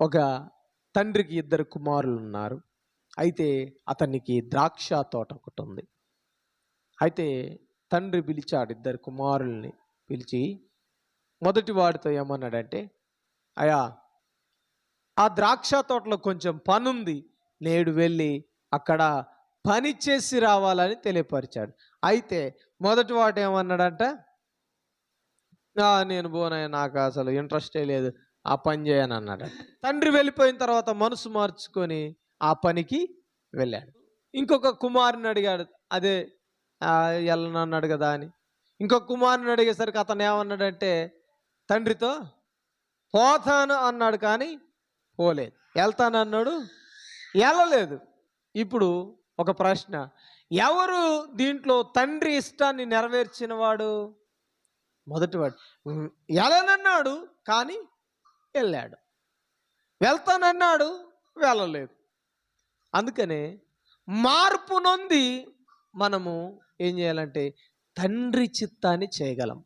ఒక తండ్రికి ఇద్దరు కుమారులు ఉన్నారు అయితే అతనికి ద్రాక్ష తోట ఒకటి ఉంది. అయితే తండ్రి పిలిచాడు ఇద్దరు కుమారుల్ని పిలిచి మొదటి వాడితో ఏమన్నాడంటే అయా ఆ ద్రాక్ష తోటలో కొంచెం పనుంది. నేడు వెళ్ళి అక్కడ పని చేసి రావాలని తెలియపరిచాడు. అయితే మొదటి వాడు ఏమన్నాడంట నేను పోనా నాకు అసలు ఇంట్రెస్టే లేదు. ఆ పని చేయను అన్నాడు. తండ్రి వెళ్ళిపోయిన తర్వాత మనసు మార్చుకొని ఆ పనికి వెళ్ళాడు. ఇంకొక కుమారుని అడిగాడు అదే "ఆ, వెళ్ళను అన్నాడు కదా అని. ఇంకొక కుమారుని అడిగేసరికి అతను ఏమన్నాడంటే తండ్రితో పోతాను అన్నాడు కానీ పోలేదు. వెళ్తాను అన్నాడు వెళ్ళలేదు ఇప్పుడు ఒక ప్రశ్న ఎవరు దీంట్లో తండ్రి ఇష్టాన్ని నెరవేర్చిన వాడు మొదటివాడు. వెళ్ళనన్నాడు కానీ వెళ్ళాడు. వెళ్తానన్నాడు వెళ్ళలేదు. అందుకనే మార్పు నొంది మనము ఏం చేయాలంటే తండ్రి చిత్తాన్ని చేయగలం.